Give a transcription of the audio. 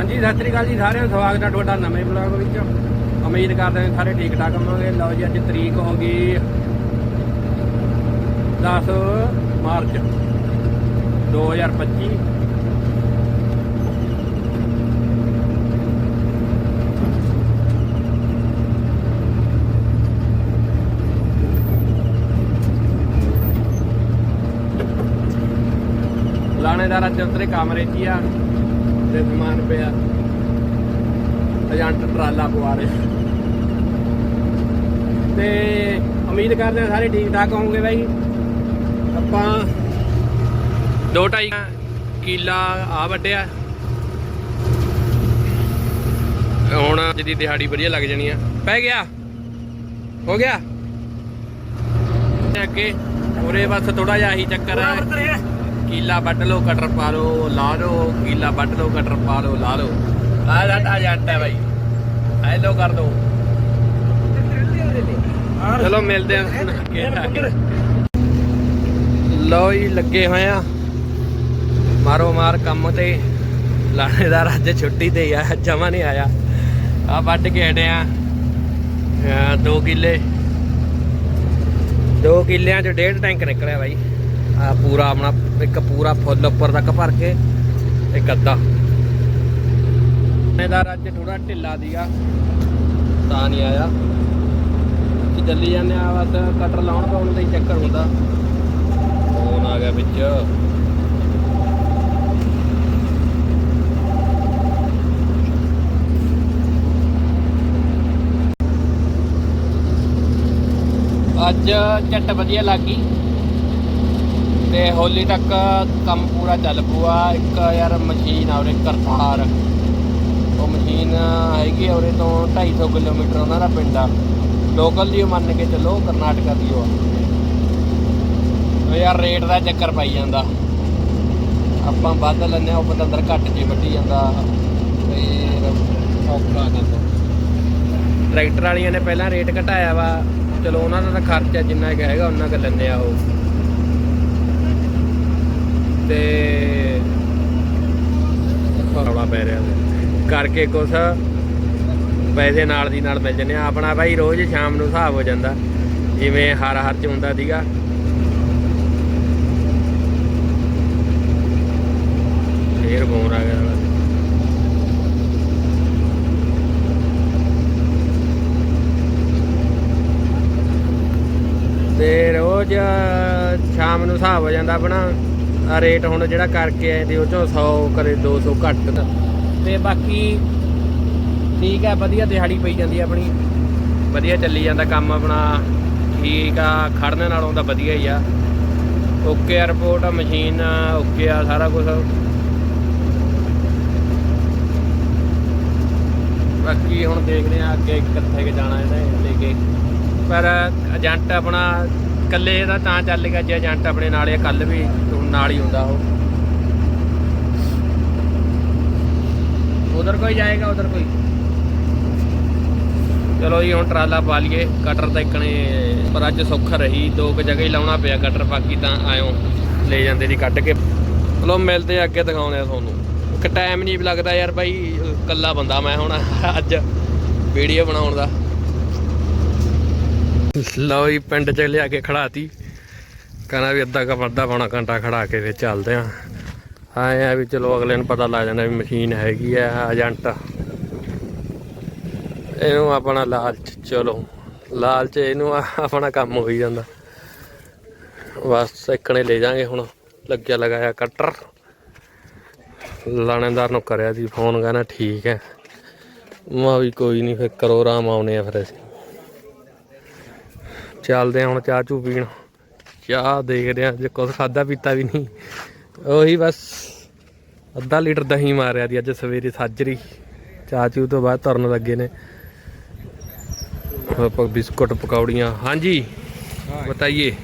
ਹਾਂਜੀ, ਸਤਿ ਸ੍ਰੀ ਅਕਾਲ ਜੀ ਸਾਰਿਆਂ ਨੂੰ ਸਵਾਗਤ ਹੈ ਤੁਹਾਡਾ ਨਵੇਂ ਬਲੌਗ ਵਿੱਚ। ਉਮੀਦ ਕਰਦੇ ਹਾਂ ਸਾਰੇ ਠੀਕ ਠਾਕ ਹੋਵਾਂਗੇ। ਲਓ ਜੀ, ਅੱਜ ਤਰੀਕ ਹੋ ਗਈ 10 ਮਾਰਚ 2025 ਲਾਣੇਦਾਰ ਅੱਜ ਉਤਰੇ ਕਮਰੇ 'ਚ ਆ ਤੇ ਸਮਾਨ ਪਿਆ। ਏਜੰਟ ਟਰਾਲਾ ਪਵਾ ਰਹੇ। ਤੇ ਉਮੀਦ ਕਰਦੇ ਹਾਂ ਸਾਰੇ ਠੀਕ ਠਾਕ ਹੋਵੋਗੇ ਬਾਈ। ਆਪਾਂ ਦੋ ਢਾਈ ਆ ਵੱਡਿਆ ਹੁਣ ਅੱਜ ਦੀ ਦਿਹਾੜੀ ਵਧੀਆ ਲੱਗ ਜਾਣੀ ਆ। ਪੈ ਗਿਆ। ਹੋ ਗਿਆ। ਅੱਗੇ, ਉਰੇ ਬਸ ਥੋੜਾ ਜਿਹਾ ਹੀ ਚੱਕਰ ਹੈ ਕੀਲਾ ਵੱਢ ਲਓ, ਕਟਰ ਪਾ ਲਓ, ਲਾ ਲਓ ਕੀਲਾ ਵੱਢ ਲਓ, ਕਟਰ ਪਾ ਲਓ, ਲਾ ਲਓ। ਆ ਜੱਟ ਆ ਜੱਟ ਹੈ ਬਾਈ। ਹੈਲੋ ਕਰ ਦੋ। ਚਲੋ ਮਿਲਦੇ ਆ ਅੱਗੇ ਲਓ ਜੀ, ਲੱਗੇ ਹੋਏ ਆ। ਮਾਰੋ ਮਾਰ ਕੰਮ ਤੇ। ਲਾਣੇਦਾਰ ਅੱਜ ਛੁੱਟੀ ਤੇ ਹੀ ਆ, ਜਮਾ ਨਹੀਂ ਆਇਆ। ਆ ਵੱਢ ਕੇ ਹਟੇ ਆ। ਅਹ ਦੋ ਕਿੱਲੇ। ਦੋ ਕਿੱਲਿਆਂ ਚ ਡੇਢ ਟੈਂਕ ਨਿਕਲਿਆ ਬਾਈ। ਆ ਪੂਰਾ ਆਪਣਾ ਇੱਕ ਪੂਰਾ ਫੁੱਲ ਉੱਪਰ ਤੱਕ ਭਰ ਕੇ ਇੱਕ ਅੱਧਾ। ਲਾਣੇਦਾਰ ਅੱਜ ਥੋੜਾ ਢਿੱਲਾ ਦੀਗਾ ਤਾਂ ਨਹੀਂ ਆਇਆ। ਕਿ ਚੱਲੀ ਜਾਂਦੇ ਆ, ਬਸ ਕਟਰ ਲਾਉਣ ਪਾਉਣ ਦਾ ਹੀ ਚੱਕਰ ਹੁੰਦਾ। ਫੋਨ ਆ ਗਿਆ ਵਿੱਚ। ਅੱਜ ਝੱਟ ਵਧੀਆ ਲੱਗ ਗਈ। ਤੇ ਹੋਲੀ ਤੱਕ ਕੰਮ ਪੂਰਾ ਚੱਲ ਪੂਆ ਇੱਕ ਯਾਰ ਮਸ਼ੀਨ ਆ ਉਰੇ ਕਰਤਾਰ ਉਹ ਮਸ਼ੀਨ ਹੈਗੀ ਆ ਉਰੇ ਤੋਂ 250 ਕਿਲੋਮੀਟਰ ਉਹਨਾਂ ਦਾ ਪਿੰਡ ਆ। ਲੋਕਲ ਦੀ ਓ ਮੰਨ ਕੇ ਚੱਲੋ ਕਰਨਾਟਕਾ ਦੀ ਓ ਆ। ਉਹ ਯਾਰ ਰੇਟ ਦਾ ਚੱਕਰ ਪਾਈ ਜਾਂਦਾ। ਆਪਾਂ ਵੱਧ ਲੈਂਦੇ ਆ ਉਹ ਪਤੰਦਰ ਘੱਟ ਜੀ ਵੱਢੀ ਜਾਂਦਾ। ਫੇਰ ਔਖਾ ਜਾਂਦਾ। ਟਰੈਕਟਰ ਵਾਲੀਆਂ ਨੇ ਪਹਿਲਾਂ ਰੇਟ ਘਟਾਇਆ ਵਾ। ਚਲੋ ਉਹਨਾਂ ਦਾ ਤਾਂ ਖਰਚਾ ਜਿੰਨਾ ਕੁ ਹੈਗਾ, ਉਹਨਾਂ ਕੁ ਲੈਂਦੇ ਆ ਉਹ। ਤੇ ਰੌਲਾ ਪੈ ਰਿਹਾ ਕਰਕੇ ਕੁਛ ਪੈਸੇ ਨਾਲ ਦੀ ਨਾਲ ਮਿਲ ਜੰਨੇ ਆਪਣਾ ਭਾਈ ਰੋਜ਼ ਸ਼ਾਮ ਨੂੰ ਹਿਸਾਬ ਹੋ ਜਾਂਦਾ, ਜਿਵੇਂ ਹਰ ਹਰ ਚ ਹੁੰਦਾ ਸੀਗਾ। ਫੇਰ ਫੋਨ ਆ ਗਿਆ ਤੇ ਰੋਜ਼ ਸ਼ਾਮ ਨੂੰ ਹਿਸਾਬ ਹੋ ਜਾਂਦਾ ਆਪਣਾ। ਆ ਰੇਟ ਹੁਣ ਜਿਹੜਾ ਕਰਕੇ ਆਏ ਤੇ ਉਹ ਚੋਂ 100 ਕਰੇ 200 ਘੱਟ ਤਾਂ। ਤੇ ਬਾਕੀ ਠੀਕ ਹੈ ਵਧੀਆ ਦਿਹਾੜੀ ਪਈ ਜਾਂਦੀ ਆਪਣੀ। ਵਧੀਆ ਚੱਲੀ ਜਾਂਦਾ ਕੰਮ ਆਪਣਾ। ਠੀਕ ਆ, ਖੜਨ ਨਾਲੋਂ ਤਾਂ ਵਧੀਆ ਹੀ ਆ। ਓਕੇ ਆ ਰਿਪੋਰਟ ਮਸ਼ੀਨ ਓਕੇ ਆ ਸਾਰਾ ਕੁਝ ਬਾਕੀ ਹੁਣ ਦੇਖਦੇ ਆ ਅੱਗੇ ਕਿੱਥੇ ਕਿ ਜਾਣਾ ਇਹਨੇ ਲੈ ਕੇ। ਪਰ ਏਜੰਟ ਆਪਣਾ ਇਕੱਲੇ ਇਹਦਾ ਤਾਂ ਗਿਆ, ਜੇ ਏਜੰਟ ਆਪਣੇ ਨਾਲ ਹੀ ਕੱਲ ਵੀ ਨਾਲ ਹੀ ਹੁੰਦਾ ਉਹ। ਉਧਰ ਕੋਈ ਜਾਏਗਾ, ਉਧਰ ਕੋਈ? ਚਲੋ ਜੀ, ਹੁਣ ਟਰਾਲਾ ਪਾ ਲਈਏ ਕਟਰ ਤਾਂ ਇੱਕਣੇ ਪਰ ਅੱਜ ਸੁੱਖ ਰਹੀ। ਦੋ ਕੁ ਜਗ੍ਹਾ ਹੀ ਲਾਉਣਾ ਪਿਆ ਕਟਰ, ਬਾਕੀ ਤਾਂ ਆਇਓ। ਲੈ ਜਾਂਦੇ ਜੀ ਕੱਢ ਕੇ। ਚਲੋ, ਮਿਲਦੇ ਆ ਅੱਗੇ, ਦਿਖਾਉਂਦੇ ਆ ਤੁਹਾਨੂੰ। ਇੱਕ ਟਾਈਮ ਨਹੀਂ ਲੱਗਦਾ ਯਾਰ ਬਾਈ, ਇਕੱਲਾ ਬੰਦਾ ਮੈਂ ਹੁਣ ਅੱਜ ਵੀਡੀਓ ਬਣਾਉਣ ਦਾ। ਲਓ ਜੀ, ਪਿੰਡ ਚ ਲਿਆ ਕੇ ਖੜਾਤੀ ਕਹਿੰਦਾ ਵੀ ਅੱਧਾ ਕੁ ਅੱਧਾ ਪੌਣਾ ਘੰਟਾ ਖੜਾ ਕੇ ਫਿਰ ਚੱਲਦੇ ਆ। ਆਏ ਆ ਵੀ ਚਲੋ ਅਗਲੇ ਨੂੰ ਪਤਾ ਲੱਗ ਜਾਂਦਾ ਵੀ ਮਸ਼ੀਨ ਹੈਗੀ ਆ, ਏਜੰਟ। ਇਹਨੂੰ ਆਪਣਾ ਲਾਲਚ, ਚਲੋ, ਲਾਲਚ ਇਹਨੂੰ ਆਪਣਾ ਕੰਮ ਹੋਈ ਜਾਂਦਾ। ਬਸ ਸਿੱਖਣੇ ਲੈ ਜਾਾਂਗੇ ਹੁਣ, ਲੱਗਿਆ ਲਗਾਇਆ ਕਟਰ। ਲਾਣੇਦਾਰ ਨੂੰ ਕਰਿਆ ਸੀ ਫੋਨ, ਕਹਿੰਦਾ ਠੀਕ ਹੈ। ਮਾ ਵੀ ਕੋਈ ਨਹੀਂ, ਫਿਰ ਕਰੋ ਆਰਾਮ ਆਉਨੇ ਆ ਫਿਰ ਅਸੀਂ। ਚੱਲਦੇ ਆ ਹੁਣ ਚਾਹ ਚੂ ਪੀਣ। ਚਾਹ ਦੇਖਦੇ ਆ ਜੇ ਕੁਝ ਖਾਦਾ ਪੀਤਾ ਵੀ ਨਹੀਂ। ਉਹੀ ਬਸ ਅੱਧਾ ਲੀਟਰ ਦਹੀਂ ਮਾਰਿਆ ਦੀ ਅੱਜ ਸਵੇਰੇ ਸਾਜਰੀ। ਚਾਹ ਚੂ ਤੋਂ ਬਾਅਦ ਤੁਰਨ ਲੱਗੇ ਨੇ। ਆਪਾਂ ਬਿਸਕੁਟ ਪਕੌੜੀਆਂ। ਹਾਂਜੀ ਬਤਾਈਏ।